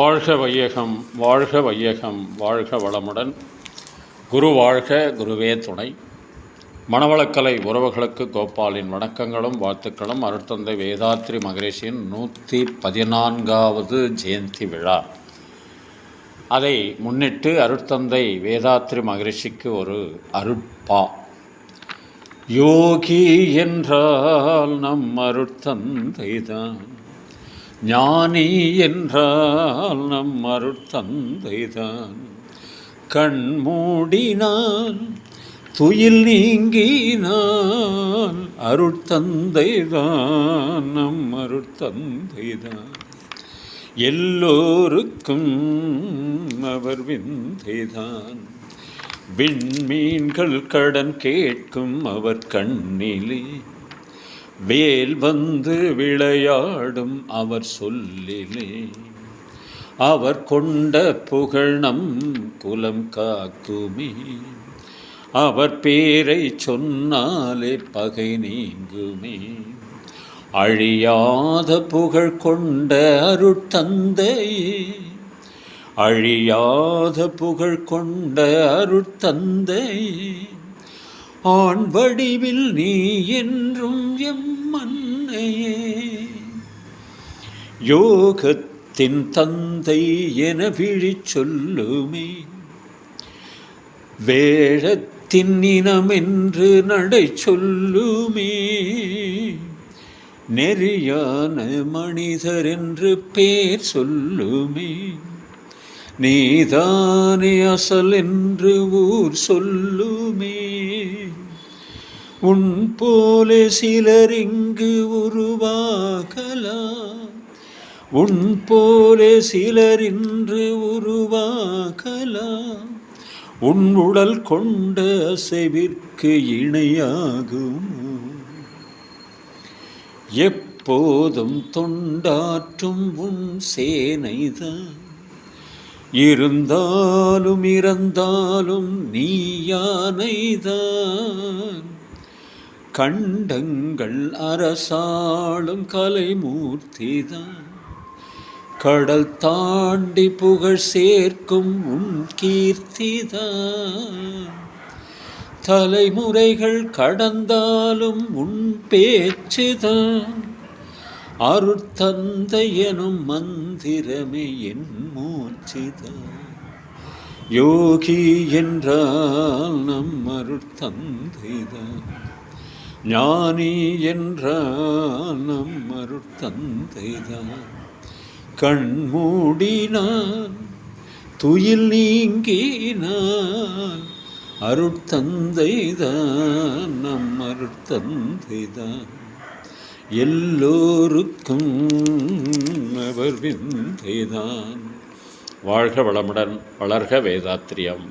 வாழ்க வையகம் வாழ்க வையகம் வாழ்க வளமுடன். குரு வாழ்க குருவே துணை. மணவளக்கலை உறவுகளுக்கு கோபாலின் வணக்கங்களும் வாழ்த்துக்களும். அருட்தந்தை வேதாத்ரி மகரிஷியின் நூற்றி பதினான்காவது ஜெயந்தி விழா. அதை முன்னிட்டு அருட்தந்தை வேதாத்ரி மகரிஷிக்கு ஒரு அருட்பா. யோகி என்றால் நம் அருட்தந்தைதான். ஞானி என்றால் நம் அருட்தந்தைதான். கண் மூடினான் துயில் நீங்கினான் அருட்தந்தைதான் நம் அருட்தந்தைதான். எல்லோருக்கும் அவர் விந்தைதான். விண்மீன்கள் கடன் கேட்கும் அவர் கண்ணிலே வேல் வந்து விளையாடும் அவர் சொல்லிலே. அவர் கொண்ட புகழ் குலம் காக்குமே. அவர் பேரை சொன்னாலே பகை நீங்குமே. அழியாத புகழ் கொண்ட அருட்தந்தையே அழியாத புகழ் கொண்ட அருட்தந்தையே ஆண் வடிவில் நீ என்றும் எம் மன்னையே. யோகத்தின் தந்தை என விழிச் சொல்லுமே. வேழத்தின் இனம் என்று நடை சொல்லுமே. நெறியான மனிதர் என்று பேர் சொல்லுமே. நீதானே அசல் என்று ஊர் சொல்லுமே. உன் போலே சிலர் இங்கு உருவாகலாம். உன் போலே சிலர் இன்று உருவாகலாம். உன் உடல் கொண்ட அசைவிற்கு இணையாகும். எப்போதும் தொண்டாற்றும் உன் சேனைதான். இருந்தாலும் இறந்தாலும் நீ யானைதான். கண்டங்கள் அரசாளும் கலைமூர்த்திதான். கடல் தாண்டி புகழ் சேர்க்கும் உன் கீர்த்திதான். தலைமுறைகள் கடந்தாலும் உன் பேச்சுதான். அருட்தந்தையனும் மந்திரமே என் மூச்சுதான் யோகி என்றால் நம் அருட்தந்தைதான் ஞானி என்றால் நம் அருட்தந்தைதான் கண் மூடினான் துயில் நீங்கினான் அருட்தந்தைதான் நம் அருட்தந்தைதான். எல்லோருக்கும் அவர் விந்தைதான். வாழ்க வளமுடன் வளர்க வேதாத்திரியம்.